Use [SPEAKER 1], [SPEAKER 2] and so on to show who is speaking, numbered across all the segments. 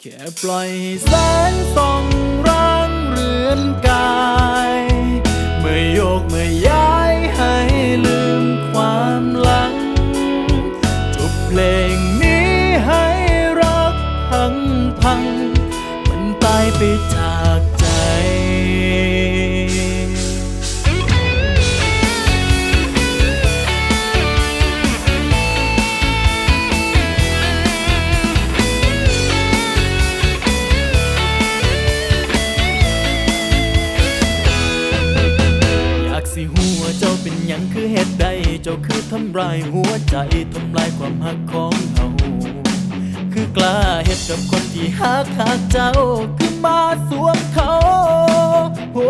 [SPEAKER 1] แค่ปล่อยแสงส่องร่างเรือนกายเมื่อโยกเมื่อย้ายให้ลืมความหลัง จบเพลงนี้ให้รักพังพัง มันตายไปจาก จ้าคือทำลายหัวใจทำลายความหักของเฮาคือกล้าเห็ดกับคนที่หักหักเจ้า
[SPEAKER 2] คือ
[SPEAKER 1] มาสวมเขาโอ้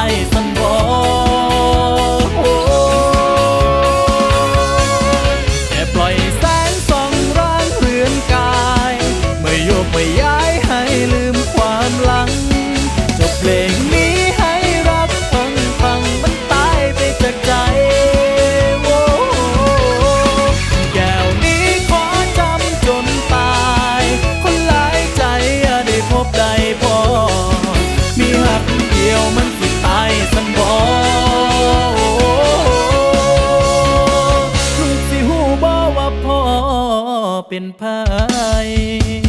[SPEAKER 1] ายสน เป็นภัย